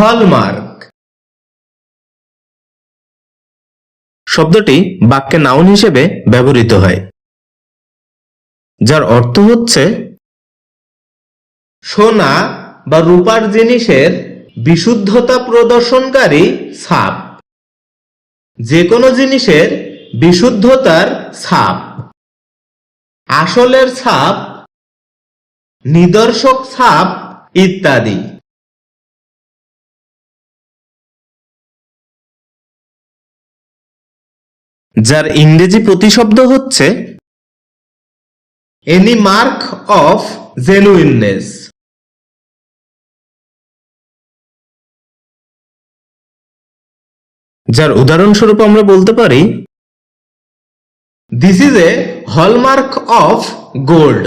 Hallmark. শব্দটি বাক্যে noun হিসেবে ব্যবহৃত হয়, যার অর্থ হচ্ছে সোনা বা রূপার জিনিসের বিশুদ্ধতা প্রদর্শনকারী ছাপ। যে কোনো জিনিসের বিশুদ্ধতার ছাপ। আসলের ছাপ, নিদর্শক ছাপ ইত্যাদি। যার ইংরেজি প্রতিশব্দ হচ্ছে এনি মার্ক অফ জেনুইননেস যার উদাহরণস্বরূপ আমরা বলতে পারি this is a hallmark of gold